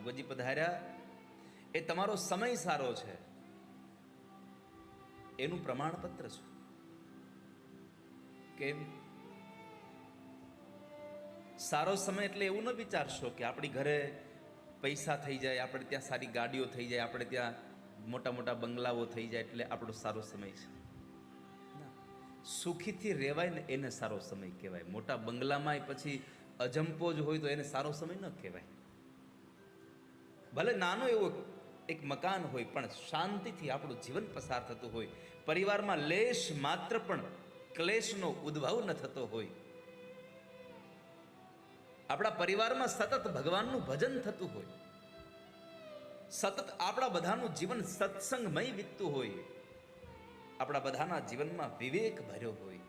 ભાગવતજી પધાર્યા, એ તમારો સમય સારો છે. એનું પ્રમાણપત્ર છે. કેમ? સારો સમય એટલે એવું ન વિચારશો કે આપણી ઘરે પૈસા થઈ જાય, આપણે ત્યાં સારી ગાડીઓ થઈ જાય, આપણે ત્યાં મોટા મોટા બંગલાઓ થઈ જાય, એટલે આપણો સારો સમય છે. સુખીથી રહેવાય ને એને સારો સમય કહેવાય. મોટા બંગલામાં પછી અજંપો જ હોય તો એને સારો સમય ન કહેવાય. ભલે નાનો એવો એક મકાન હોય, પણ શાંતિથી આપણું જીવન પસાર થતું હોય. પરિવારમાં લેશ માત્ર પણ ક્લેશનો ઉદ્ભવ ન થતો હોય. આપણા પરિવારમાં સતત ભગવાનનું ભજન થતું હોય. સતત આપણા બધાનું જીવન સત્સંગમય વીતતું હોય. આપણા બધાના જીવનમાં વિવેક ભર્યો હોય.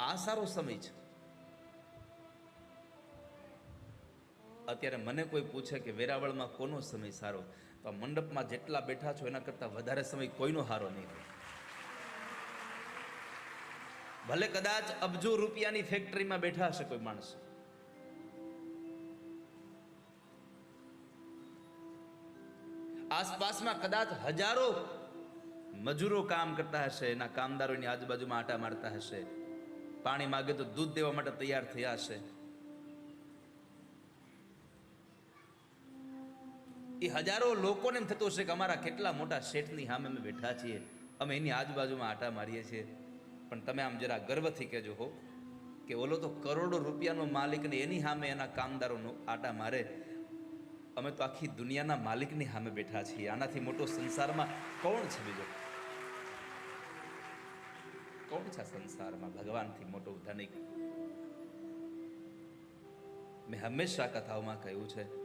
આ સારો સમય છે. અત્યારે મને કોઈ પૂછે કે વેરાવળમાં કોનો સમય સારો? તો મંડપમાં જેટલા બેઠા છો, એના કરતાં વધારે સમય કોઈનો સારો નહીં હોય. ભલે કદાચ અબજો રૂપિયાની ફેક્ટરીમાં બેઠા હશે કોઈ માણસ. આસપાસમાં કદાચ હજારો મજૂરો કામ કરતા હશે, એના કામદારોની આજુબાજુમાં આટા મારતા હશે. પાણી માગે તો દૂધ દેવા માટે તૈયાર થયા હશે. એ હજારો લોકોને એમ થતું હશે કે અમારા કેટલા મોટા શેઠની સામે અમે બેઠા છીએ. અમે એની આજુબાજુમાં આટા મારીએ છીએ. પણ તમે આમ જરા ગર્વથી કહેજો હો કે ઓલો તો કરોડો રૂપિયાનો માલિક ને એની સામે એના કામદારોનો આટા મારે. અમે તો આખી દુનિયાના માલિકની સામે બેઠા છીએ. આનાથી મોટો સંસારમાં કોણ છે બીજો? કોણ છે સંસારમાં? ભગવાનથી મોટો ધનિક? મેં હંમેશા કથાઓમાં કહ્યું છે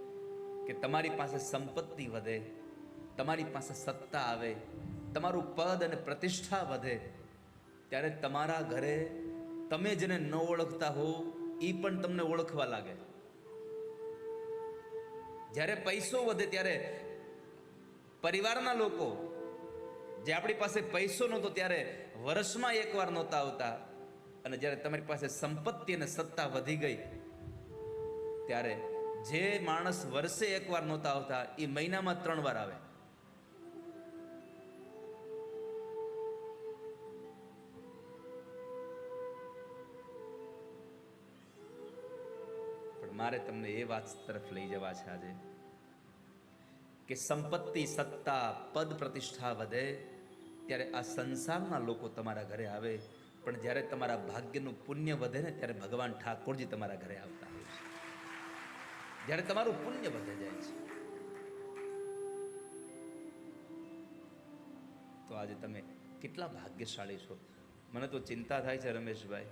કે તમારી પાસે સંપત્તિ વધે, તમારી પાસે સત્તા આવે, તમારું પદ અને પ્રતિષ્ઠા વધે, ત્યારે તમારા ઘરે તમે જેને ન ઓળખતા હો એ પણ તમને ઓળખવા લાગે. જ્યારે પૈસો વધે ત્યારે પરિવારના લોકો, જે આપણી પાસે પૈસો નહોતો ત્યારે વર્ષમાં એકવાર નહોતા આવતા, અને જ્યારે તમારી પાસે સંપત્તિ અને સત્તા વધી ગઈ, ત્યારે જે માણસ વર્ષે એકવાર નહોતા આવતા, એ મહિનામાં ત્રણ વાર આવે. પણ મારે તમને એ વાત તરફ લઈ જવા છે આજે, કે સંપત્તિ, સત્તા, પદ પ્રતિષ્ઠા વધે ત્યારે આ સંસારના લોકો તમારા ઘરે આવે, પણ જ્યારે તમારા ભાગ્યનું પુણ્ય વધે ને ત્યારે ભગવાન ઠાકોરજી તમારા ઘરે આવતા હોય છે. જ્યારે તમારું પુણ્ય વધે જાય છે. તો આજે તમે કેટલા ભાગ્યશાળી છો. મને તો ચિંતા થાય છે રમેશભાઈ,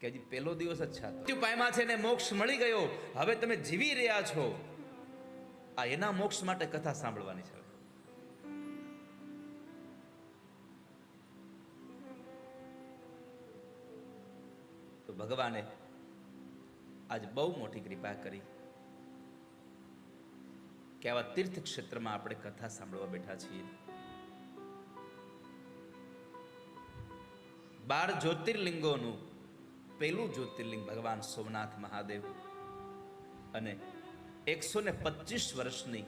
કે હજી પહેલો દિવસ જ છે પાયમાં છે ને મોક્ષ મળી ગયો. હવે તમે જીવી રહ્યા છો. આ એના મોક્ષ માટે કથા સાંભળવાની છે. તો ભગવાને આજ બહુ મોટી કૃપા કરી. કે આવા તીર્થ ક્ષેત્રમાં આપણે કથા સાંભળવા બેઠા છીએ. બાર જ્યોતિર્લિંગોનું પહેલું જ્યોતિર્લિંગ ભગવાન સોમનાથ મહાદેવ અને એકસો ને પચીસ વર્ષની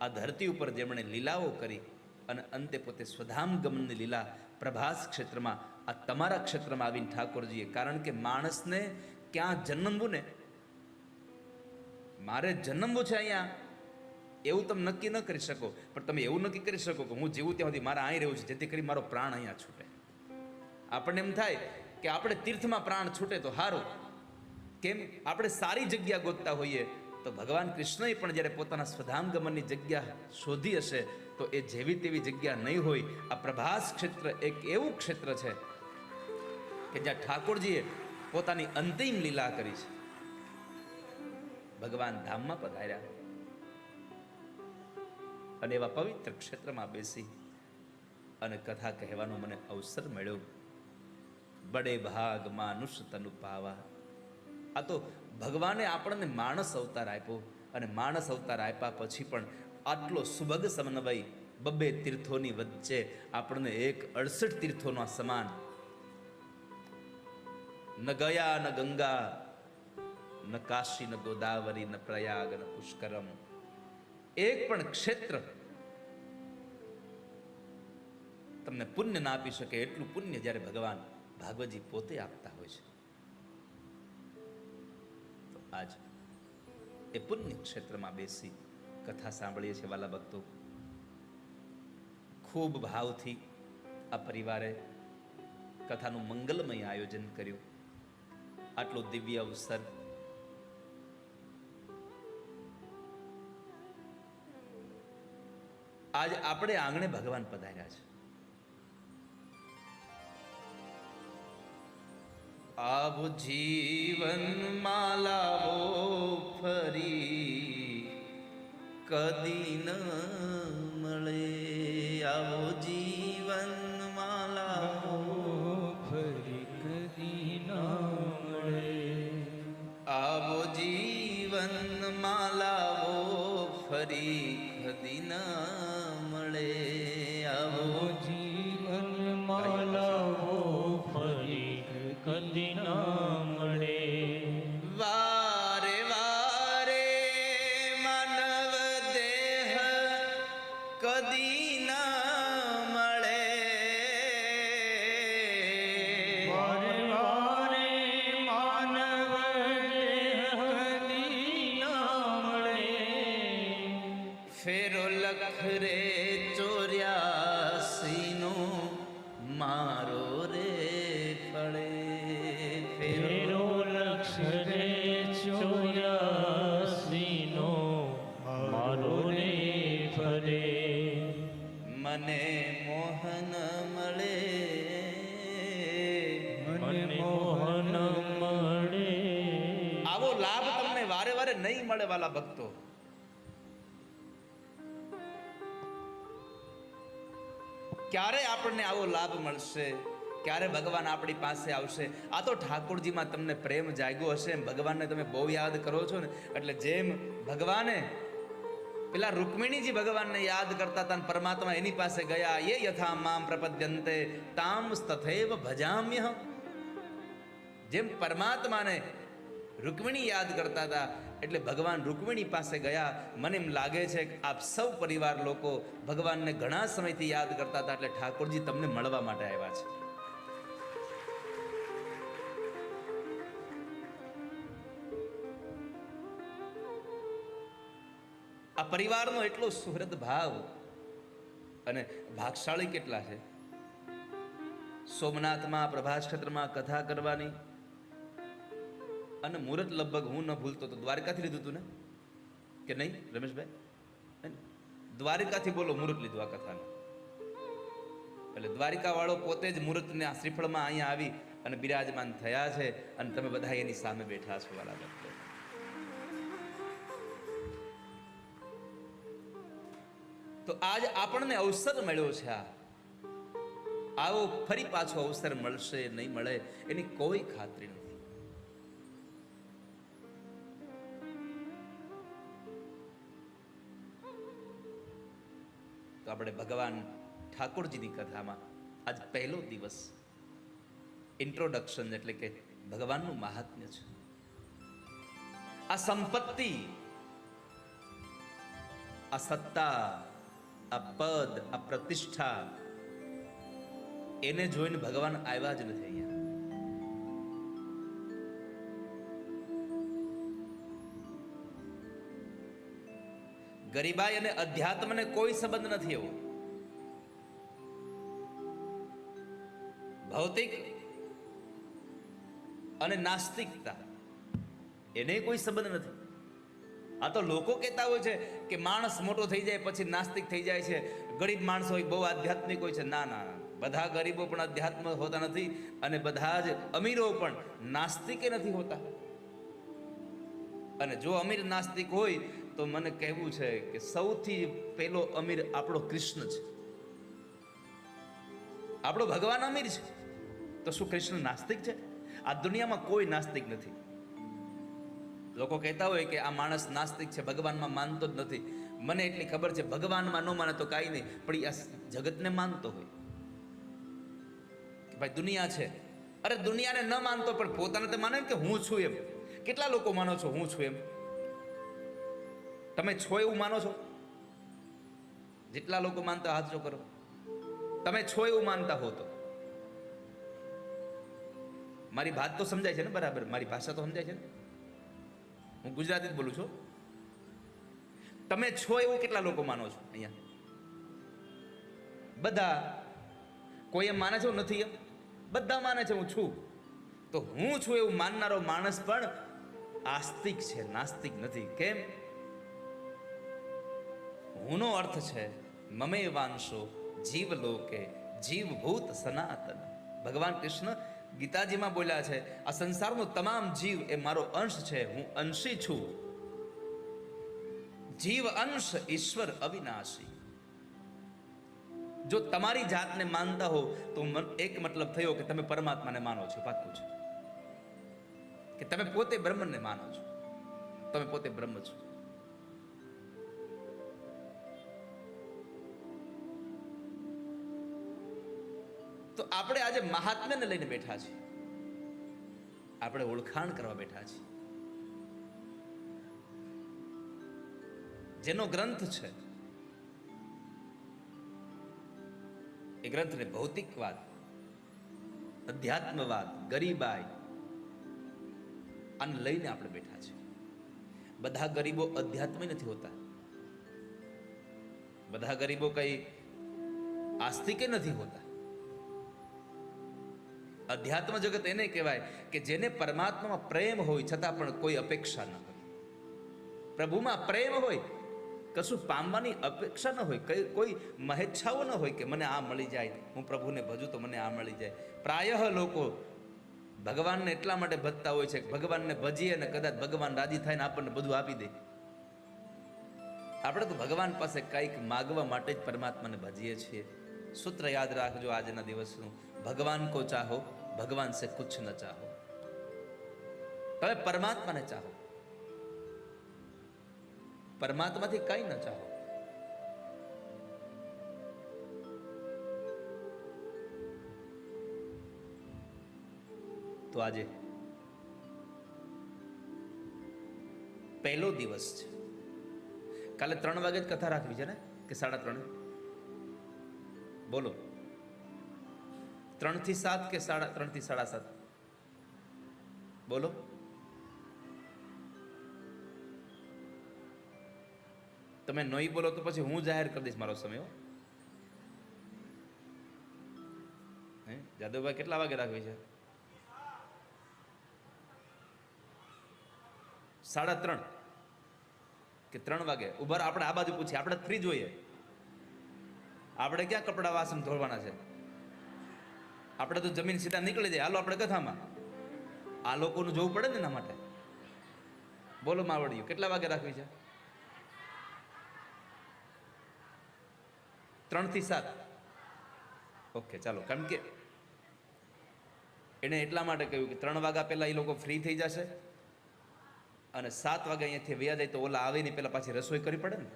આ ધરતી ઉપર જેમણે લીલાઓ કરી અને અંતે પોતે સ્વધામ ગમનની લીલા પ્રભાસ ક્ષેત્રમાં, આ તમારા ક્ષેત્રમાં આવીને ઠાકોરજીએ, કારણ કે માણસને ક્યાં જન્મવું ને? મારે જન્મવું છે અહીંયા? એવું તમે નક્કી ન કરી શકો. પણ તમે એવું નક્કી કરી શકો કે હું જીવું ત્યાં સુધી મારા અહીં રહેવું છે, જેથી કરી મારો પ્રાણ અહીંયા છૂટે. આપણને એમ થાય કે આપણે તીર્થમાં પ્રાણ છૂટે તો સારું કેમ? આપણે સારી જગ્યા ગોતતા હોઈએ તો ભગવાન કૃષ્ણએ પણ જ્યારે પોતાના સ્વધામ ગમનની જગ્યા શોધી હશે, તો એ જેવી તેવી જગ્યા નહીં હોય. આ પ્રભાસ ક્ષેત્ર એક એવું ક્ષેત્ર છે કે જ્યાં ઠાકોરજીએ પોતાની અંતિમ લીલા કરી છે. ભગવાન ધામમાં પધાર્યા. અને એવા પવિત્ર ક્ષેત્રમાં બેસી અને કથા કહેવાનો મને અવસર મળ્યો. બડે ભાગ માનુષ તનુ પાવા. આ તો ભગવાને આપણને માણસ અવતાર આપ્યો અને માણસ અવતાર આપ્યા પછી પણ આટલો સુભગ સમન્વય બબ્બે તીર્થોની વચ્ચે આપણને એક અડસઠ તીર્થોનો સમાન. ન ગયા ન ગંગા, ન કાશી ન ગોદાવરી ન પ્રયાગ ન પુષ્કરમ. એક પણ ક્ષેત્ર તમને પુણ્ય ના આપી શકે, એટલું પુણ્ય જ્યારે ભગવાન ભાગવતજી પોતે આપતા હોય છે. તો આજ એ પુણ્ય ક્ષેત્રમાં બેસી કથા સાંભળીએ છીએ વાલા ભક્તો. ખૂબ ભાવથી આ પરિવારે કથાનું મંગલમય આયોજન કર્યું. આટલો દિવ્ય અવસર આજ આપણે આંગણે ભગવાન પધાર્યા છે. આવો જીવન માલાવો ફરી કદી ન મળે. આવો જીવન વાલા ભક્તો. ક્યારે આપણને આવો લાભ મળશે? ક્યારે ભગવાન આપણી પાસે આવશે? આ તો ઠાકોરજીમાં તમને પ્રેમ જાગ્યો હશે ભગવાનને તમે બહુ યાદ કરો છો ને. એટલે જેમ ભગવાને પેલા રૂકમિણીજી ભગવાનને યાદ કરતા હતા પરમાત્મા એની પાસે ગયા એ યથા મામ પ્રપદ્યંતે, તામ તથૈવ ભજામ્ય જેમ પરમાત્માને રૂકમિણી યાદ કરતા હતા. એટલે ભગવાન રૂકમિણી પાસે ગયા. મને એમ લાગે છે કે આપ સૌ પરિવાર લોકો ભગવાનને ઘણા સમયથી યાદ કરતા હતા. એટલે ઠાકોરજી તમને મળવા માટે આવ્યા છે. આ પરિવારનો એટલો સુહૃદ ભાવ અને ભાગશાળી કેટલા છે? સોમનાથમાં પ્રભાસક્ષેત્રમાં કથા કરવાની અને મુહૂર્ત લગભગ હું ન ભૂલતો તો દ્વારકાથી લીધું હતું ને? કે નહીં, રમેશભાઈ? ને? બોલો, મુહૂર્ત લીધું આ કથાનું એટલે દ્વારિકા વાળો પોતે જ મુહૂર્તને આ શ્રીફળમાં અહીંયા આવી અને બિરાજમાન થયા છે અને તમે બધા એની સામે બેઠા છો બરાબર તો આજ આપણને અવસર મળ્યો છે આ. આવો ફરી પાછો અવસર મળશે, નહીં મળે, એની કોઈ ખાતરી નથી. આપણે ભગવાન ઠાકોરજીની કથામાં આજ પહેલો દિવસ ઇન્ટ્રોડક્શન એટલે કે ભગવાનનું મહાત્મ્ય છે. આ સંપત્તિ, આ સત્તા, આ પદ, આ પ્રતિષ્ઠા, એને જોઈને ભગવાન આવ્યા જ નથી અહીંયા. ગરીબાઈ અને અધ્યાત્મને કોઈ સંબંધ નથી એવો. ભૌતિક અને નાસ્તિકતા એને કોઈ સંબંધ નથી. આ તો લોકો કહેતા હોય છે કે માણસ મોટો થઈ જાય પછી નાસ્તિક થઈ જાય છે. ગરીબ માણસો હોય બહુ આધ્યાત્મિક હોય છે. ના ના. બધા ગરીબો પણ અધ્યાત્મ હોતા નથી અને બધા જ અમીરો પણ નાસ્તિકે નથી હોતા. અને જો અમીર નાસ્તિક હોય તો મને કહેવું છે કે સૌથી પહેલો અમીર આપણો કૃષ્ણ છે. આપણો ભગવાન અમીર છે. તો શું કૃષ્ણ નાસ્તિક છે? આ દુનિયામાં કોઈ નાસ્તિક નથી. લોકો કહેતા હોય કે આ માણસ નાસ્તિક છે, ભગવાનમાં માનતો જ નથી. મને એટલી ખબર છે, ભગવાનમાં ન માને તો કાંઈ નહીં, પણ આ જગતને માનતો હોય. કે ભાઈ દુનિયા છે. અરે દુનિયાને ન માનતો, પણ પોતાને તો માને કે હું છું એમ. કેટલા લોકો માનો છો, હું છું એમ? તમે છો એવું માનો છો? જેટલા લોકો માનતા હાથ કરો. તમે છો એવું માનતા હો તો. મારી વાત તો સમજાય છે ને બરાબર? મારી ભાષા તો સમજાય છે ને? હું ગુજરાતી જ બોલું છું. તમે છો એવું કેટલા લોકો માનો છો અહીંયા? બધા. કોઈ એમ માને છે નથી એમ? બધા માને છે હું છું. તો હું છું એવું માનનારો માણસ પણ આસ્તિક છે, નાસ્તિક નથી. કેમ? હુંનો અર્થ છે, મમે વાંશો, જીવ લોકે જીવભૂત સનાતન. ભગવાન કૃષ્ણ ગીતાજીમાં બોલ્યા છે, આ સંસારનો તમામ જીવ એ મારો અંશ છે, હું અંશી છું. જીવ અંશ ઈશ્વર અવિનાશી. જો તમારી જાતને માનતા હો, તો એક મતલબ થયો કે તમે પરમાત્માને માનો છો, પાક્કું છે. કે તમે પોતે બ્રહ્મને માનો છો. તમે પોતે બ્રહ્મ છો. તો આપણે આજે મહાત્મ્યને લઈને બેઠા છીએ. આપણે ઓળખાણ કરવા બેઠા છીએ. જેનો ગ્રંથ છે, એ ગ્રંથને ભૌતિકવાદ, અધ્યાત્મવાદ, ગરીબાઈ, આને લઈને આપણે બેઠા છીએ. બધા ગરીબો અધ્યાત્મ નથી હોતા. બધા ગરીબો કઈ આસ્તિકે નથી હોતા. અધ્યાત્મ જગત એને કહેવાય કે જેને પરમાત્મામાં પ્રેમ હોય છતાં પણ કોઈ અપેક્ષા ન હોય. પ્રભુમાં પ્રેમ હોય, કશું પામવાની અપેક્ષા ન હોય, કઈ, કોઈ મહેચ્છાઓ ન હોય કે મને આ મળી જાય, હું પ્રભુને ભજું તો મને આ મળી જાય. પ્રાય લોકો ભગવાનને એટલા માટે ભજતા હોય છે કે ભગવાનને ભજીએ અને કદાચ ભગવાન રાજી થાય ને આપણને બધું આપી દે. આપણે તો ભગવાન પાસે કંઈક માગવા માટે જ પરમાત્માને ભજીએ છીએ. સૂત્ર યાદ રાખજો આજના દિવસનું. ભગવાન કો ચાહો. ભગવાન સે કુછ ન ચાહો તમે પરમાત્માને ચાહો પરમાત્માથી કંઈ ન ચાહો તો આજે પહેલો દિવસ છે કાલે ત્રણ વાગે જ કથા રાખવી છે ને કે સાડા ત્રણ બોલો ત્રણથી સાત કે સાડા ત્રણથી સાડા સાત? બોલો. તમે નહીં બોલો તો પછી હું જાહેર કરી દઈશ મારો સમય. હે. જાદવભાઈ કેટલા વાગે રાખવી છે? સાડા ત્રણ કે ત્રણ વાગે? ઉભર આપણે આ બાજુ પૂછીએ. આપણે ફ્રી જોઈએ. આપણે ક્યાં કપડા વાસણ ધોવાના છે? આપણે તો જમીન સીધા નીકળી જાય. હાલો આપણે કથામાં. આ લોકોનું જોવું પડે ને એના માટે. બોલો માવડિયું કેટલા વાગે રાખવી છે? ત્રણથી સાત. ઓકે, ચાલો, કારણ કે એણે એટલા માટે કહ્યું કે ત્રણ વાગ્યા પહેલાં એ લોકો ફ્રી થઈ જશે અને સાત વાગે અહીંયાથી વ્યા જાય તો ઓલા આવે ને પહેલાં પાછી રસોઈ કરવી પડે ને.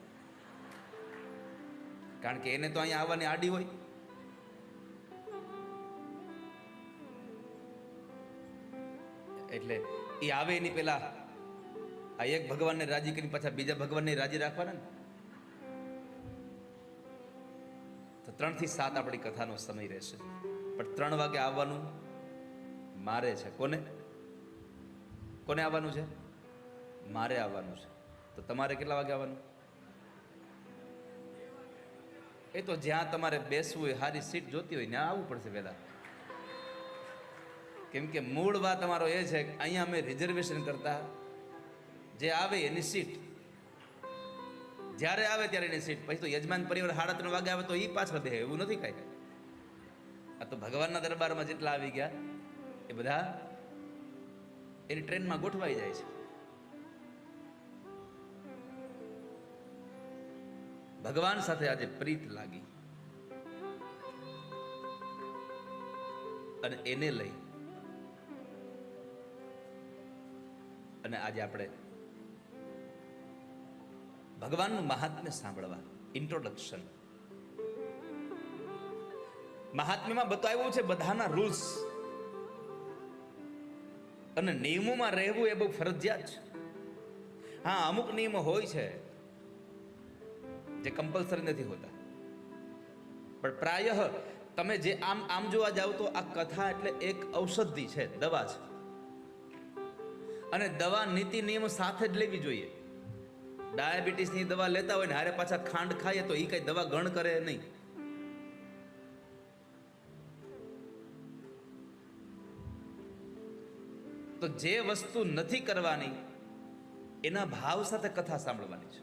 કારણ કે એને તો અહીંયા આવવાની આડી હોય. એટલે એ આવે એની પહેલા આ એક ભગવાનને રાજી કરીને પાછા બીજા ભગવાનને રાજી રાખવાના ને? તો ત્રણથી સાત આપણી કથાનો સમય રહેશે. પણ ત્રણ વાગે આવવાનું મારે છે. કોને? કોને આવવાનું છે? મારે આવવાનું છે. તો તમારે કેટલા વાગે આવવાનું? એ તો જ્યાં તમારે બેસવું હોય સારી સીટ જોતી હોય, ત્યાં આવવું પડશે વહેલા કેમ કે મૂળ વાત અમારો એ છે કે અહીંયા અમે રિઝર્વેશન કરતા. જે આવે એની સીટ. જ્યારે આવે ત્યારે એની સીટ. પછી તો યજમાન પરિવાર સાડા ત્રણ વાગે આવે તો એ પાછળ બે એવું નથી કાંઈ. આ તો ભગવાનના દરબારમાં જેટલા આવી ગયા, એ બધા એની ટ્રેનમાં ગોઠવાઈ જાય છે. ભગવાન સાથે આજે પ્રીત લાગી. અને એને લઈ અને આજે આપણે ભગવાનનું મહાત્મ્ય સાંભળવા ઇન્ટ્રોડક્શન મહાત્મ્યમાં બતાવ્યું છે, બધાના રૂલ્સ અને નિયમોમાં રહેવું એ બહુ ફરજિયાત છે. હા, અમુક નિયમો હોય છે, જે કમ્પલસરી નથી હોતા. પણ પ્રાયઃ તમે જે આમ આમ જોવા જાઓ તો આ કથા એટલે એક ઔષધિ છે, દવા છે. અને દવા નીતિ નિયમ સાથે જ લેવી જોઈએ. ડાયાબિટીસની દવા લેતા હોય ને હારે પાછા ખાંડ ખાઈએ તો એ કઈ દવા ગણ કરે નહીં. તો જે વસ્તુ નથી કરવાની, એના ભાવ સાથે કથા સાંભળવાની છે.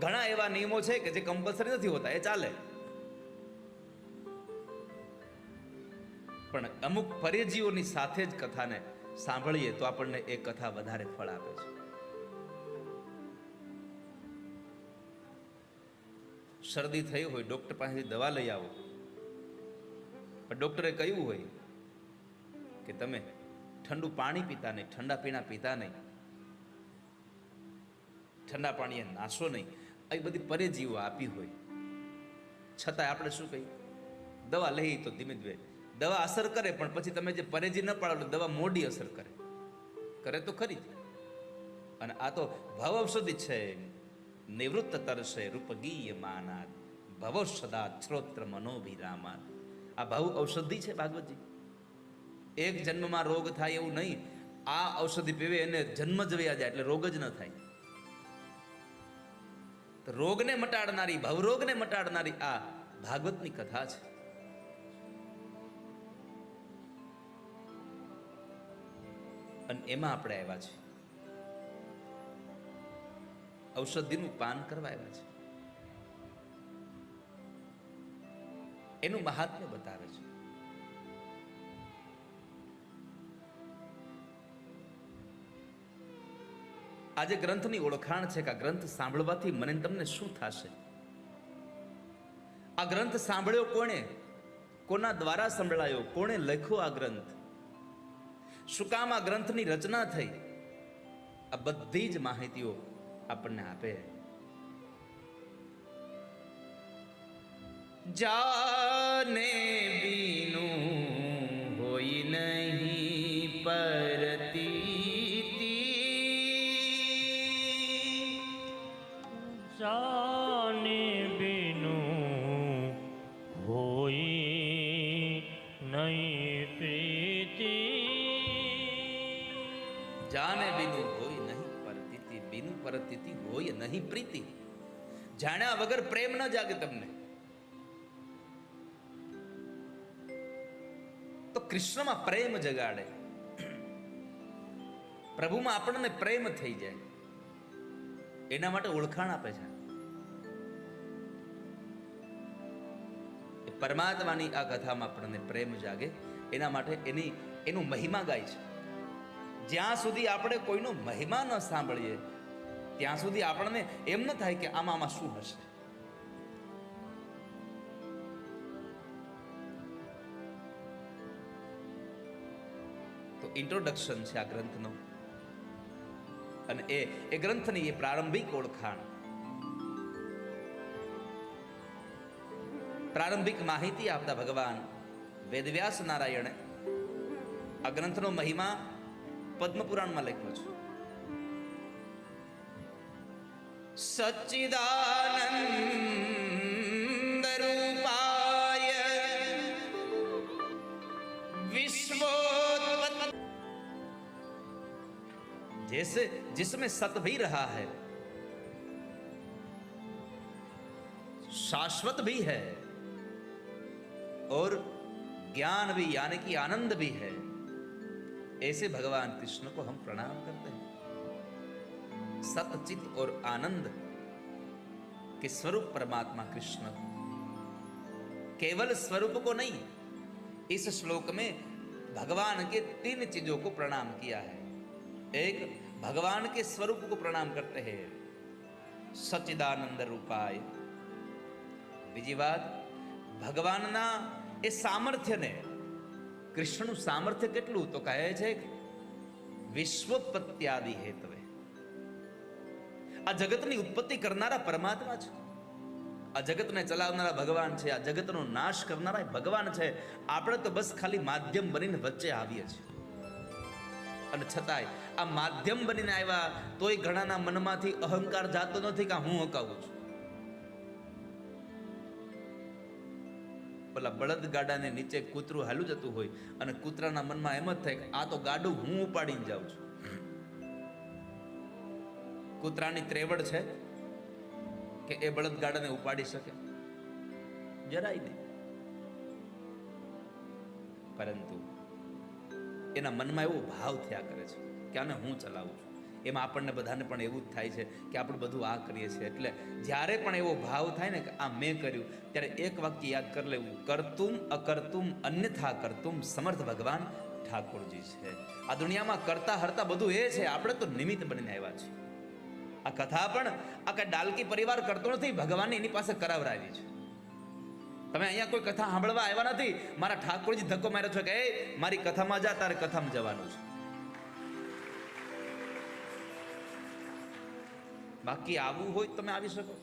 ઘણા એવા નિયમો છે કે જે કમ્પલસરી નથી હોતા, એ ચાલે. પણ અમુક પરેજીઓની સાથે જ કથાને સાંભળીએ તો આપણને એ કથા વધારે ફળ આપે છે. શરદી થઈ હોય, ડોક્ટર પાસેથી દવા લઈ આવો. પણ ડોક્ટરે કહ્યું હોય કે તમે ઠંડુ પાણી પીતા નહીં, ઠંડા પીણા પીતા નહીં. ઠંડા પાણીએ નાશો નહીં. આવી બધી પરેજીઓ આપી હોય. છતાંય આપણે શું કહીએ દવા લઈ તો ધીમે ધીમે દવા અસર કરે, પણ પછી તમે જે પરેજી ન પાડો દવા મોડી અસર કરે. કરે તો ખરી જ. અને આ તો ભવ ઔષધિ છે. નિવૃત્ત તરસે રૂપગીય માનાદ. ભવ સદા શ્રોત્ર મનોભિરામાદ. આ ભવ ઔષધિ છે ભાગવતજી. એક જન્મમાં રોગ થાય એવું નહીં. આ ઔષધિ પીવે એને જન્મ જ વયા જાય એટલે રોગ જ ન થાય. રોગને મટાડનારી, ભવરોગને મટાડનારી આ ભાગવતની કથા છે. અને એમાં આપણે આવ્યા છે ઔષધિનું પાન કરવા આવ્યા છે એનું મહાત્મ્ય બતાવે છે. આજે ગ્રંથની ઓળખાણ છે કે આ ગ્રંથ સાંભળવાથી મને તમને શું થશે? આ ગ્રંથ સાંભળ્યો કોણે? કોના દ્વારા સંભળાયો? કોણે લખ્યો આ ગ્રંથ? શું કામ આ ગ્રંથની રચના થઈ? આ બધી જ માહિતીઓ આપણને આપે. જાને જાણ્યા વગર પ્રેમ ન જાગે તમને. તો કૃષ્ણમાં પ્રેમ જગાડે. પ્રભુમાં આપણને પ્રેમ થઈ જાય. એના માટે ઓળખાણ આપે છે. પરમાત્માની આ કથામાં આપણને પ્રેમ જાગે. એના માટે એની, એનું મહિમા ગાય છે. જ્યાં સુધી આપણે કોઈનો મહિમા ન સાંભળીએ ત્યાં સુધી આપણને એમ ન થાય કે આમાં આમાં શું હશે. તો ઇન્ટ્રોડક્શન છે આ ગ્રંથનો. અને એ એ ગ્રંથની એ પ્રારંભિક ઓળખાણ. પ્રારંભિક માહિતી આપતા ભગવાન વેદવ્યાસ નારાયણે આ ગ્રંથનો મહિમા પદ્મપુરાણમાં લખ્યો છે. सच्चिदानन्दरूपाय जैसे जिसमें सत भी रहा है, शाश्वत भी है, और ज्ञान भी, यानी कि आनंद भी है, ऐसे भगवान कृष्ण को हम प्रणाम करते हैं। सतचित और आनंद के स्वरूप परमात्मा कृष्ण केवल स्वरूप को नहीं इस श्लोक में भगवान के तीन चीजों को प्रणाम किया है एक भगवान के स्वरूप को प्रणाम करते हैं સચ્ચિદાનંદ રૂપાય બીજી વાત ભગવાનના એ સામર્થ્યને કૃષ્ણનું સામર્થ્ય કેટલું તો કહે છે વિશ્વોત્પત્યાદિ હેતવે આ જગતની ઉત્પત્તિ કરનારા પરમાત્મા છે. આ જગતને ચલાવનારા ભગવાન છે. આ જગતનો નાશ કરનારા ભગવાન છે. આપણે તો બસ ખાલી માધ્યમ બનીને વચ્ચે આવીએ છીએ. અને છતાંય આ માધ્યમ બનીને આવ્યા તોય ઘણાના મનમાંથી અહંકાર જાતો નથી કે હું હકાવું છું. પેલા બળદ ગાડાને નીચે કૂતરું હાલું જતું હોય અને કૂતરાના મનમાં એમ જ થાય કે આ તો ગાડું હું ઉપાડીને જાઉં છું. કૂતરાની ત્રેવડ છે કે એ બળદગાડાને ઉપાડી શકે? જરાય નહીં. પરંતુ એના મનમાં એવો ભાવ થયા કરે છે કે આને હું ચલાવું છું. એમાં આપણને બધાને પણ એવું જ થાય છે કે આપણે બધું આ કરીએ છીએ. એટલે જ્યારે પણ એવો ભાવ થાય ને કે આ મેં કર્યું, ત્યારે એક વાક્ય યાદ કરી લેવું. કરતુમ અકર્તુમ અન્યથા કરતુમ સમર્થ ભગવાન ઠાકોરજી છે. આ દુનિયામાં કરતા હરતા બધું એ છે, આપણે તો નિમિત્ત બનીને આવ્યા છીએ. આ કથા પણ આ કઈ ડાલકી પરિવાર કરતો નથી, ભગવાનને એની પાસે કરાવરાવી છે. તમે અહીંયા કોઈ કથા સાંભળવા આવ્યા નથી? મારા ઠાકોરજી ધક્કો માર્યો છે કે, એ, મારી કથામાં જા, તારે કથામાં જવાનું છે. બાકી આવવું હોય તમે આવી શકો.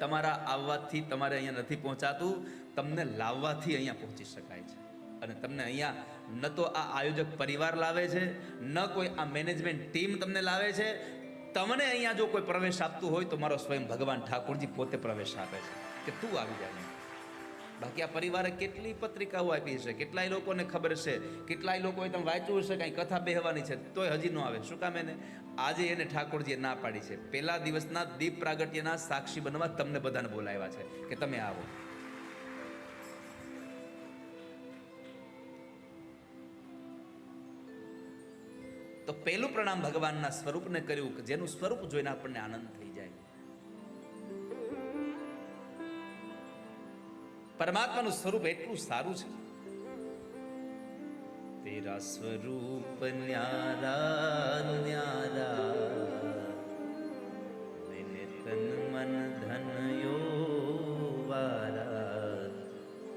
તમારા આવવાથી તમારે અહીંયા નથી પહોંચાતું. તમને લાવવાથી અહીંયા પહોંચી શકાય છે. અને તમને અહીંયા ન તો આ આયોજક પરિવાર લાવે છે, ન કોઈ આ મેનેજમેન્ટ ટીમ તમને લાવે છે. તમને અહીંયા જો કોઈ પ્રવેશ આપતું હોય તો મારો સ્વયં ભગવાન ઠાકોરજી પોતે પ્રવેશ આપે છે. કે તું આવી જાય બાકી આ પરિવારે કેટલી પત્રિકાઓ આપી છે, કેટલાય લોકોને ખબર છે, કેટલાય લોકોએ તમે વાંચ્યું હશે, કાંઈ કથા બેહવાની છે, તોય હજી ન આવે. શું કામ એને? આજે એને ઠાકોરજીએ ના પાડી છે. પહેલા દિવસના દીપ પ્રાગટ્યના સાક્ષી બનવા તમને બધાને બોલાવ્યા છે કે તમે આવો. તો પહેલું પ્રણામ ભગવાનના સ્વરૂપને કર્યું કે જેનું સ્વરૂપ જોઈને આપણને આનંદ થઈ જાય. પરમાત્માનું સ્વરૂપ એટલું સારું છે. તેરા સ્વરૂપ ન્યારા ન્યારા મેને તન મન ધન વારા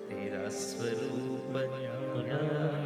તેરા સ્વરૂપ તન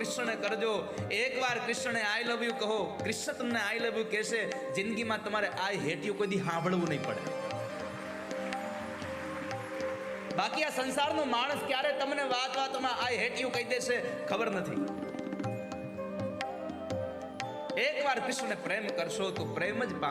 કૃષ્ણને કરજો. એકવાર કૃષ્ણને આઈ લવ યુ કહો. કૃષ્ણ તમને આઈ લવ યુ કહેશે. જિંદગીમાં તમારે આઈ હેટ યુ કોઈ સાંભળવું નહીં પડે. બાકી આ સંસારનો માણસ ક્યારે તમને વાત વાતમાં આઈ હેટ યુ કહી દેશે? ખબર નથી. એકવાર કૃષ્ણને પ્રેમ કરશો તો પ્રેમ જ પામ